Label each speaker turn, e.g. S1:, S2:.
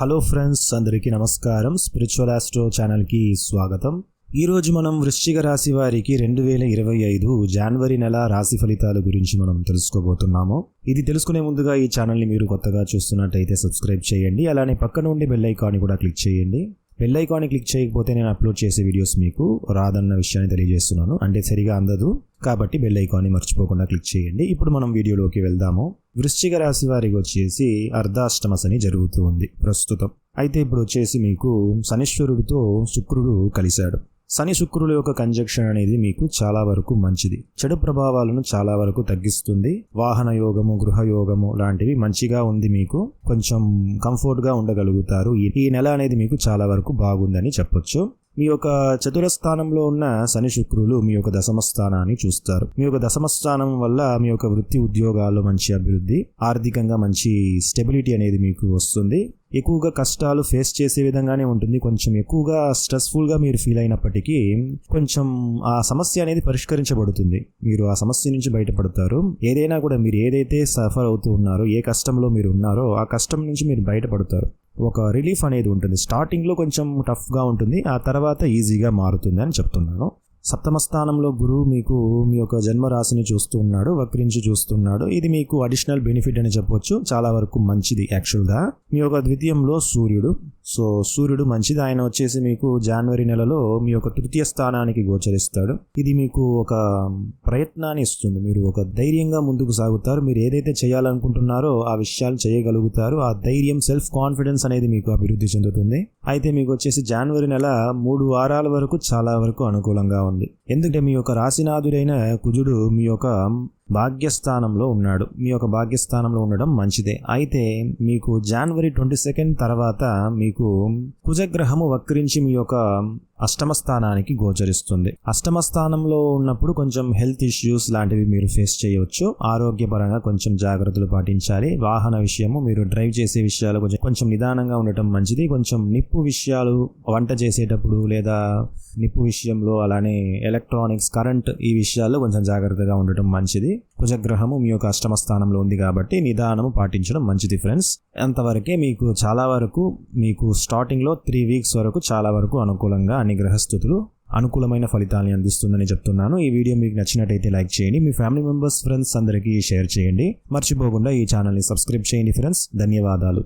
S1: Hello friends అందరికీ నమస్కారం. Spiritual astro ఛానల్కి స్వాగతం. ఈరోజు మనం వృశ్చిక రాశి వారికి రెండు వేల ఇరవై ఐదు జనవరి నెల రాశి ఫలితాల గురించి మనం తెలుసుకోబోతున్నాము. ఇది తెలుసుకునే ముందుగా ఈ ఛానల్ని మీరు కొత్తగా చూస్తున్నట్టయితే సబ్స్క్రైబ్ చేయండి. అలానే పక్కన ఉండి బెల్ ఐకాన్ని కూడా క్లిక్ చేయండి. బెల్ ఐకాన్ని క్లిక్ చేయకపోతే నేను అప్లోడ్ చేసే వీడియోస్ మీకు రాదన్న విషయాన్ని తెలియజేస్తున్నాను. అంటే సరిగా అందదు. కాబట్టి బెల్ ఐకాన్ని మర్చిపోకుండా క్లిక్ చేయండి. ఇప్పుడు మనం వీడియోలోకి వెళ్దాము. వృశ్చిక రాశి వారికి వచ్చేసి అర్ధాష్టమ శని జరుగుతూ ఉంది ప్రస్తుతం. అయితే ఇప్పుడు వచ్చేసి మీకు శనిశ్వరుడితో శుక్రుడు కలిశాడు. శని శుక్రుల యొక్క కంజక్షన్ అనేది మీకు చాలా వరకు మంచిది. చెడు ప్రభావాలను చాలా వరకు తగ్గిస్తుంది. వాహన యోగము గృహ యోగము లాంటివి మంచిగా ఉంది మీకు. కొంచెం కంఫర్ట్గా ఉండగలుగుతారు. ఈ నెల అనేది మీకు చాలా వరకు బాగుందని చెప్పొచ్చు. మీ యొక్క చతుర స్థానంలో ఉన్న శని శుక్రులు మీ యొక్క దశమ స్థానాన్ని చూస్తారు. మీ యొక్క దశమ స్థానం వల్ల మీ యొక్క వృత్తి ఉద్యోగాల్లో మంచి అభివృద్ధి ఆర్థికంగా మంచి స్టెబిలిటీ అనేది మీకు వస్తుంది. ఎక్కువగా కష్టాలు ఫేస్ చేసే విధంగానే ఉంటుంది. కొంచెం ఎక్కువగా స్ట్రెస్ఫుల్గా మీరు ఫీల్ అయినప్పటికీ కొంచెం ఆ సమస్య అనేది పరిష్కరించబడుతుంది. మీరు ఆ సమస్య నుంచి బయటపడతారు. ఏదైనా కూడా మీరు ఏదైతే సఫర్ అవుతూ ఉన్నారో ఏ కష్టంలో మీరు ఉన్నారో ఆ కష్టం నుంచి మీరు బయటపడతారు. ఒక రిలీఫ్ అనేది ఉంటుంది. స్టార్టింగ్లో కొంచెం టఫ్గా ఉంటుంది. ఆ తర్వాత ఈజీగా మారుతుంది అని చెప్తున్నాను. సప్తమ స్థానంలో గురువు మీకు మీ యొక్క జన్మరాశిని చూస్తున్నాడు చూస్తూ ఉన్నాడు వక్రించి చూస్తున్నాడు ఇది మీకు అడిషనల్ బెనిఫిట్ అని చెప్పొచ్చు. చాలా వరకు మంచిది యాక్చువల్గా. మీ యొక్క ద్వితీయంలో సూర్యుడు. సో సూర్యుడు మంచిది. ఆయన వచ్చేసి మీకు జనవరి నెలలో మీ యొక్క తృతీయ స్థానానికి గోచరిస్తాడు. ఇది మీకు ఒక ప్రయత్నాన్ని ఇస్తుంది. మీరు ఒక ధైర్యంగా ముందుకు సాగుతారు. మీరు ఏదైతే చేయాలనుకుంటున్నారో ఆ విషయాలు చేయగలుగుతారు. ఆ ధైర్యం సెల్ఫ్ కాన్ఫిడెన్స్ అనేది మీకు అభివృద్ధి చెందుతుంది. అయితే మీకు వచ్చేసి జనవరి నెల మూడు వారాల వరకు చాలా వరకు అనుకూలంగా ఉంది. ఎందుకంటే మీ యొక్క రాశినాథుడైన కుజుడు మీ యొక్క భాగ్యస్థానంలో ఉన్నాడు. మీ యొక్క భాగ్యస్థానంలో ఉండడం మంచిదే. అయితే మీకు జనవరి ట్వంటీ సెకండ్ తర్వాత మీకు కుజగ్రహము వక్రించి మీ యొక్క అష్టమ స్థానానికి గోచరిస్తుంది. అష్టమ స్థానంలో ఉన్నప్పుడు కొంచెం హెల్త్ ఇష్యూస్ లాంటివి మీరు ఫేస్ చేయవచ్చు. ఆరోగ్యపరంగా కొంచెం జాగ్రత్తలు పాటించాలి. వాహన విషయము మీరు డ్రైవ్ చేసే విషయాలు కొంచెం కొంచెం నిదానంగా ఉండటం మంచిది. కొంచెం నిప్పు విషయాలు వంట చేసేటప్పుడు లేదా నిప్పు విషయంలో అలానే ఎలక్ట్రానిక్స్ కరెంట్ ఈ విషయాల్లో కొంచెం జాగ్రత్తగా ఉండటం మంచిది. కుజగ్రహము మీ యొక్క అష్టమ స్థానంలో ఉంది కాబట్టి నిదానము పాటించడం మంచిది ఫ్రెండ్స్. అంతవరకే మీకు చాలా వరకు మీకు స్టార్టింగ్లో త్రీ వీక్స్ వరకు చాలా వరకు అనుకూలంగా అన్ని గ్రహస్థుతులు అనుకూలమైన ఫలితాన్ని అందిస్తుందని చెప్తున్నాను. ఈ వీడియో మీకు నచ్చినట్టయితే లైక్ చేయండి. మీ ఫ్యామిలీ మెంబర్స్ ఫ్రెండ్స్ అందరికీ షేర్ చేయండి. మర్చిపోకుండా ఈ ఛానల్ని సబ్స్క్రైబ్ చేయండి ఫ్రెండ్స్. ధన్యవాదాలు.